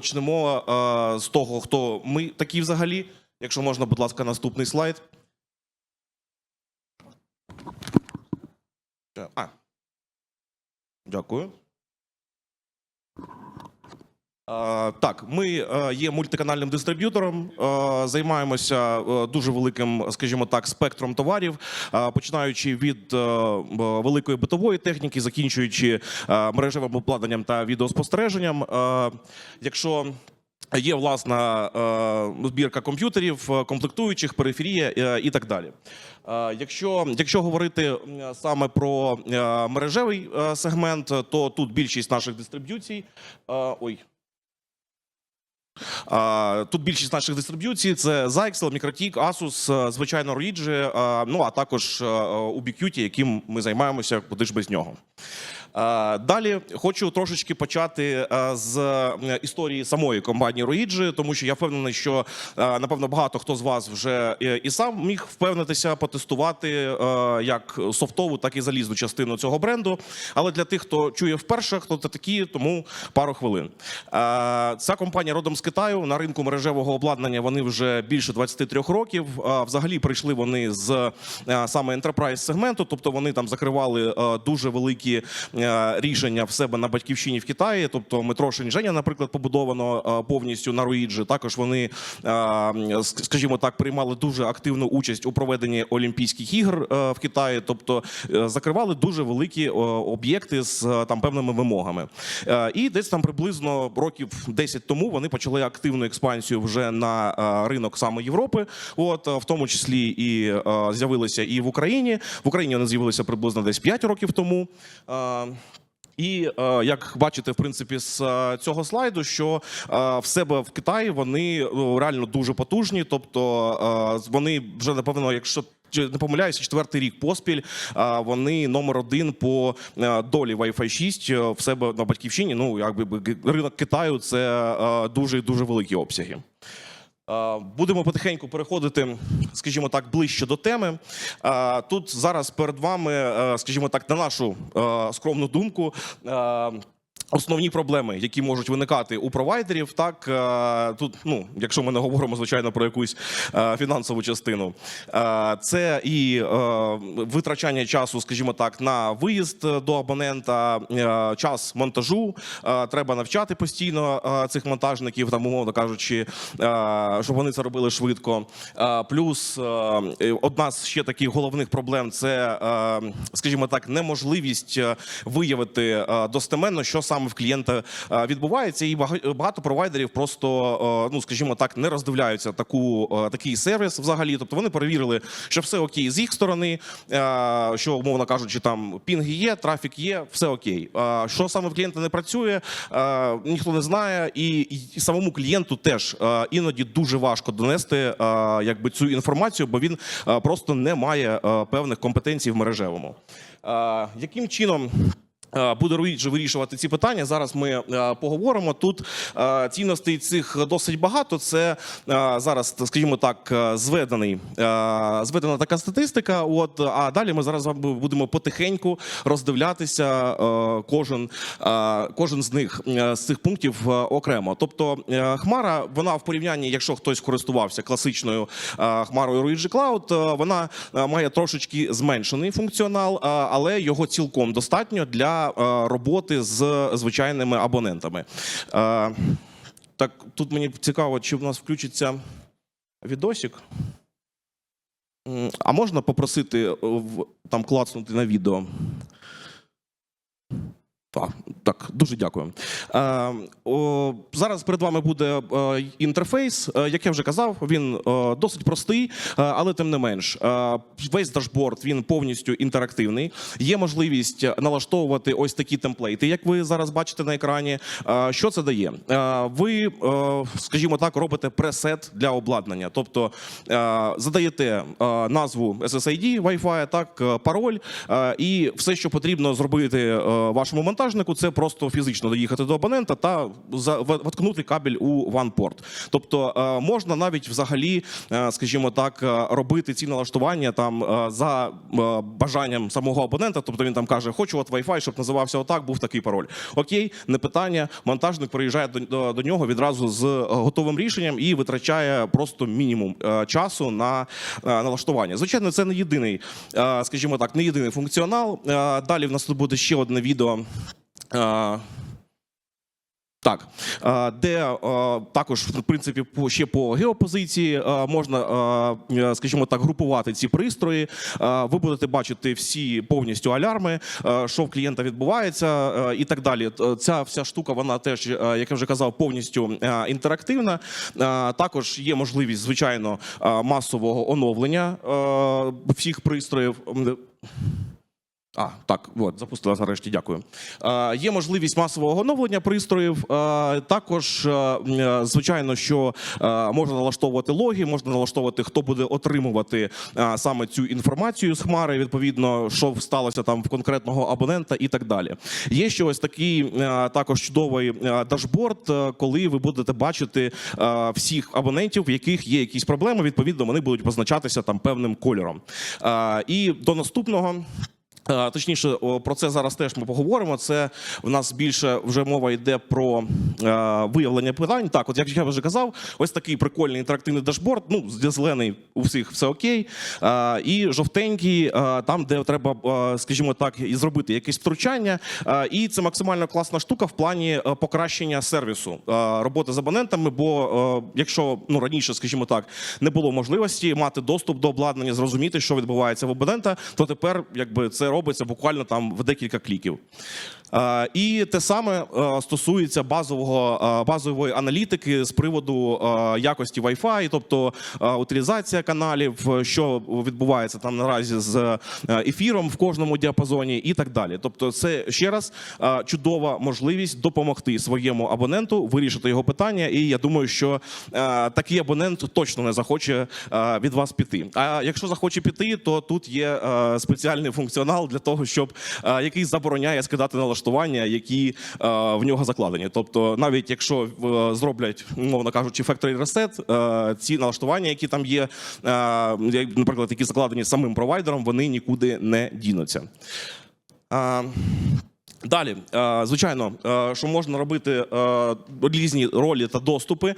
Почнемо е, з того, хто ми такі взагалі. Якщо можна, будь ласка, наступний слайд. Е, А. Дякую. Е, Так, ми е, є мультиканальним дистриб'ютором, е, займаємося дуже великим, скажімо так, спектром товарів, починаючи від великої битової техніки, закінчуючи мережевим обладнанням та відеоспостереженням. Якщо Є власна збірка комп'ютерів, комплектуючих, периферія і так далі. Якщо, якщо говорити саме про мережевий сегмент, то тут більшість наших дистриб'юцій. Ой. Тут більшість наших дистриб'юцій це Zyxel, Mikrotik, Asus, е, звичайно, Roigi, е, ну а також е, Ubiquiti, яким ми займаємося, куди ж без нього. Далі хочу трошечки почати з історії самої компанії Roigi, тому що я впевнений, що напевно багато хто з вас вже і сам міг впевнитися, потестувати як софтову, так і залізну частину цього бренду. Але для тих, хто чує вперше, хто це такі, тому пару хвилин. Ця компанія родом з Китаю на ринку мережевого обладнання. Вони вже більше 23 років. Взагалі прийшли вони з е, саме enterprise сегменту, тобто вони там закривали е, дуже великі е, рішення в себе на батьківщині в Китаї. Тобто метро Шеньчженя, наприклад, побудовано повністю на Руїджі. Також вони, скажімо так, приймали дуже активну участь у проведенні Олімпійських ігор в Китаї. Тобто закривали дуже великі об'єкти з там певними вимогами. І десь там приблизно років 10 тому вони почали активну експансію вже на е, ринок саме Європи. От е, в тому числі і е, з'явилися і в Україні. В Україні вони з'явилися приблизно десь 5 років тому. І як бачите, в принципі, з цього слайду, що в себе в Китаї вони реально дуже потужні. Тобто вони вже напевно, якщо не помиляюся, четвертий рік поспіль. Вони номер один по е, долі Wi-Fi 6 е, в себе на батьківщині. Ну якби ринок Китаю це е, дуже дуже великі обсяги. Будемо потихеньку переходити, скажімо так, ближче до теми. Тут зараз перед вами, скажімо так, на нашу скромну думку. Основні проблеми, які можуть виникати у провайдерів, так е, тут, ну якщо ми не говоримо звичайно про якусь е, фінансову частину, е, це і витрачання часу, скажімо так, на виїзд до абонента, час монтажу. Треба навчати постійно цих монтажників, там умовно кажучи, щоб вони це робили швидко. Плюс одна з ще таких головних проблем це, скажімо так, неможливість виявити достеменно, що саме в клієнта е, відбувається, і багато провайдерів просто, е, ну скажімо так, не роздивляються таку е, такий сервіс взагалі. Тобто вони перевірили, що все окей з їх сторони, що умовно кажучи, там пінги є, трафік є, все окей. Що саме в клієнта не працює, ніхто не знає, і, самому клієнту теж іноді дуже важко донести якби цю інформацію, бо він просто не має певних компетенцій в мережевому. Яким чином? Е, Буде вирішувати ці питання. Зараз ми е, поговоримо. Тут е, цінностей цих досить багато. Це зараз, скажімо так, зведений, зведена така статистика. От а далі ми зараз будемо потихеньку роздивлятися кожен, кожен з них з цих пунктів окремо. Тобто Хмара, вона в порівнянні, якщо хтось користувався класичною хмарою Ruigi Cloud, вона має трошечки зменшений функціонал, але його цілком достатньо для е, роботи з звичайними абонентами. Е, Так, тут мені цікаво, чи в нас включиться відосик. А можна попросити е, там клацнути на відео? Так, так, дуже дякую. Е, о, зараз перед вами буде е, інтерфейс. Е, як я вже казав, він е, досить простий, але тим не менш, весь дашборд він повністю інтерактивний. Є можливість налаштовувати ось такі темплейти, як ви зараз бачите на екрані. Що це дає? Ви, скажімо так, робите пресет для обладнання, тобто задаєте назву SSID Wi-Fi, так, пароль і все, що потрібно зробити вашому монтажнику, монтажнику це просто фізично доїхати до абонента та воткнути кабель у OnePort. Тобто е, можна навіть взагалі, е, скажімо так, е, робити ці налаштування там за бажанням самого абонента. Тобто він там каже, хочу от Wi-Fi, щоб називався отак, був такий пароль. Окей, не питання. Монтажник приїжджає до, до, до нього відразу з готовим рішенням і витрачає просто мінімум часу на налаштування. Звичайно, це не єдиний, скажімо так, не єдиний функціонал. Далі в нас тут буде ще одне відео. Так, де також в принципі ще по геопозиції можна, скажімо так, групувати ці пристрої. Ви будете бачити всі повністю алярми, що в клієнта відбувається, і так далі. Ця вся штука, вона теж, як я вже казав, повністю інтерактивна. Також є можливість, звичайно, масового оновлення всіх пристроїв. А, так, от, запустилась нарешті, дякую. Е, є можливість масового оновлення пристроїв. Е, також, е, звичайно, що е, можна налаштовувати логи, можна налаштовувати, хто буде отримувати е, саме цю інформацію з хмари, відповідно, що сталося там в конкретного абонента і так далі. Є ще ось такий е, також чудовий е, дашборд, коли ви будете бачити е, всіх абонентів, в яких є якісь проблеми. Відповідно, вони будуть позначатися там певним кольором. Е, і до наступного. Е, Точніше, про це зараз теж ми поговоримо. Це в нас більше вже мова йде про е, виявлення питань. Так, от як я вже казав, ось такий прикольний інтерактивний дашборд. Ну, зелений у всіх все окей. Е, і жовтенький, там, де треба, скажімо так, і зробити якесь втручання. І це максимально класна штука в плані покращення сервісу роботи з абонентами. Бо якщо ну раніше, скажімо так, не було можливості мати доступ до обладнання, зрозуміти, що відбувається в абонента, то тепер якби це робиться буквально там в декілька кліків. Е, І те саме е, стосується базового е, базової аналітики з приводу якості Wi-Fi, тобто утилізація каналів, що відбувається там наразі з ефіром в кожному діапазоні, і так далі. Тобто, це ще раз чудова можливість допомогти своєму абоненту вирішити його питання. І я думаю, що такий абонент точно не захоче від вас піти. А якщо захоче піти, то тут є спеціальний функціонал для того, щоб який забороняє скидати налаштування, які е, в нього закладені. Тобто, навіть якщо е, зроблять, мовно кажучи, factory reset, е, ці налаштування, які там є, наприклад, які закладені самим провайдером, вони нікуди не дінуться. Далі, звичайно, що можна робити різні ролі та доступи.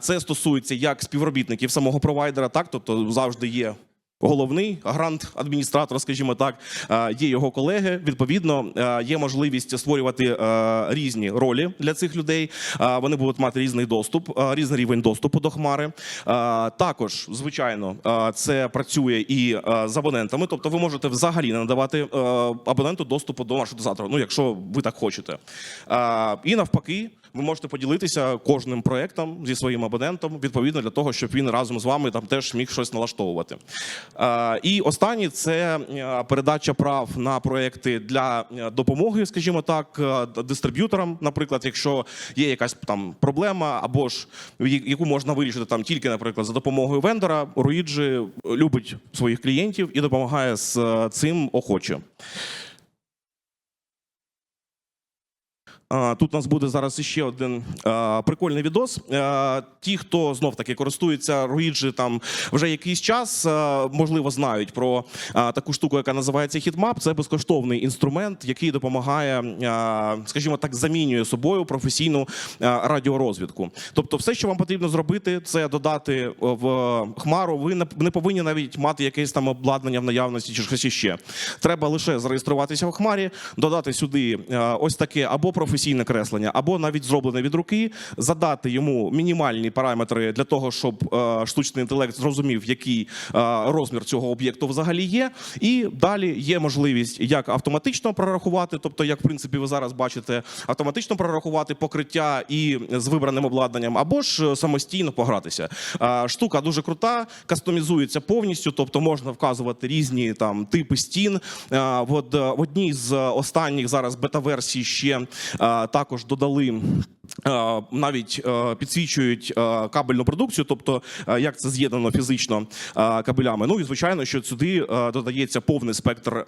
Це стосується як співробітників самого провайдера, так тобто завжди є. Головний грант-адміністратор, скажімо так, е, є його колеги. Відповідно, е, є можливість створювати е, різні ролі для цих людей. Вони будуть мати різний доступ, різний рівень доступу до хмари. Також, звичайно, це працює і з абонентами. Тобто, ви можете взагалі не надавати абоненту доступу до маршрутизатора, ну якщо ви так хочете. І навпаки, ви можете поділитися кожним проектом зі своїм абонентом, відповідно для того, щоб він разом з вами там теж міг щось налаштовувати. І останнє це е, передача прав на проекти для е, допомоги, скажімо так, е, дистриб'юторам, наприклад, якщо є якась там проблема, або ж яку можна вирішити там тільки, наприклад, за допомогою вендора, Руїджі любить своїх клієнтів і допомагає з цим охоче. Тут у нас буде зараз ще один прикольний відос. Ті, хто знов таки користується Руїджі там вже якийсь час, можливо, знають про таку штуку, яка називається HitMap. Це безкоштовний інструмент, який допомагає, скажімо так, замінює собою професійну радіорозвідку. Тобто, все, що вам потрібно зробити, це додати в хмару. Ви не- повинні навіть мати якесь там обладнання в наявності чи щось іще. Треба лише зареєструватися в хмарі, додати сюди ось таке або професійне креслення, або навіть зроблене від руки, задати йому мінімальні параметри для того, щоб е, штучний інтелект зрозумів, який е, розмір цього об'єкту взагалі є. І далі є можливість як автоматично прорахувати, тобто, як в принципі ви зараз бачите, автоматично прорахувати покриття і з вибраним обладнанням, або ж е, самостійно погратися. Е, Штука дуже крута, кастомізується повністю, тобто можна вказувати різні там типи стін. Е, В в одній з останніх зараз бета-версій ще е, також додали. Е, навіть е, підсвічують е, кабельну продукцію, тобто як це з'єднано фізично кабелями. Ну і звичайно, що сюди додається повний спектр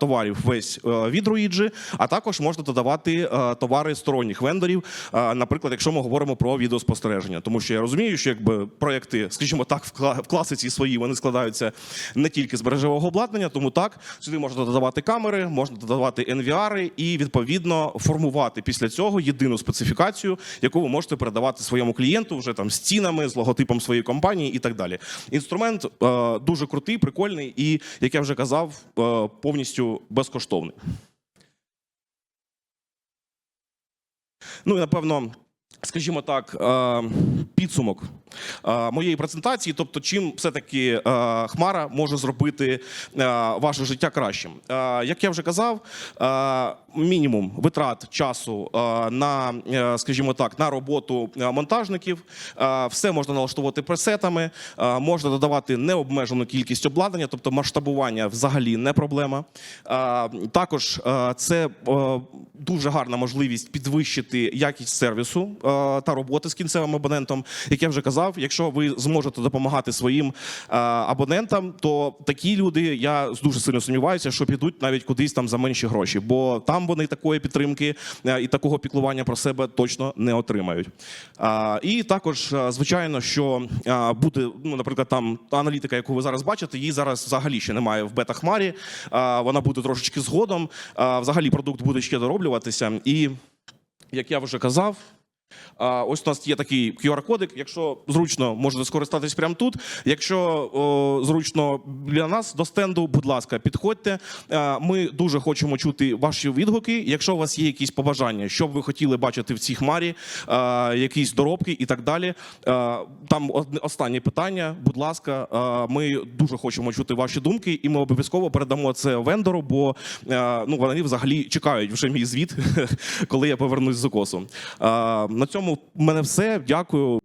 товарів весь від Руїджі, а також можна додавати товари сторонніх вендорів. Наприклад, якщо ми говоримо про відеоспостереження, тому що я розумію, що якби проекти, скажімо так, в класиці своїй вони складаються не тільки з мережевого обладнання, тому так сюди можна додавати камери, можна додавати NVR і відповідно формувати після цього єдину специфікацію, яку ви можете передавати своєму клієнту вже там з цінами, з логотипом своєї компанії і так далі. Інструмент е, дуже крутий, прикольний і, як я вже казав, е, повністю безкоштовний. Ну і напевно. Скажімо так, е, підсумок е, моєї презентації, тобто, чим все-таки е, Хмара може зробити ваше життя кращим. Як я вже казав, мінімум витрат часу на, скажімо так, на роботу монтажників. Все можна налаштовувати пресетами, можна додавати необмежену кількість обладнання, тобто масштабування взагалі не проблема. Також це дуже гарна можливість підвищити якість сервісу та роботи з кінцевим абонентом. Як я вже казав, якщо ви зможете допомагати своїм е, абонентам, то такі люди я дуже сильно сумніваюся, що підуть навіть кудись там за менші гроші, бо там вони такої підтримки е, і такого піклування про себе точно не отримають. Е, І також, е, звичайно, що е, буде, ну, наприклад, там аналітика, яку ви зараз бачите, її зараз взагалі ще немає в бета-хмарі. Е, Вона буде трошечки згодом. Е, Взагалі продукт буде ще дороблюватися. І як я вже казав. А, Ось у нас є такий QR-кодик. Якщо зручно, можете скористатись прямо тут. Якщо о, зручно для нас до стенду, будь ласка, підходьте. Ми дуже хочемо чути ваші відгуки. Якщо у вас є якісь побажання, що б ви хотіли бачити в цій хмарі, якісь доробки і так далі. Там останнє питання. Будь ласка, ми дуже хочемо чути ваші думки, і ми обов'язково передамо це вендору, бо ну вони взагалі чекають вже мій звіт, коли я повернусь з укосу. На цьому в мене все. Дякую.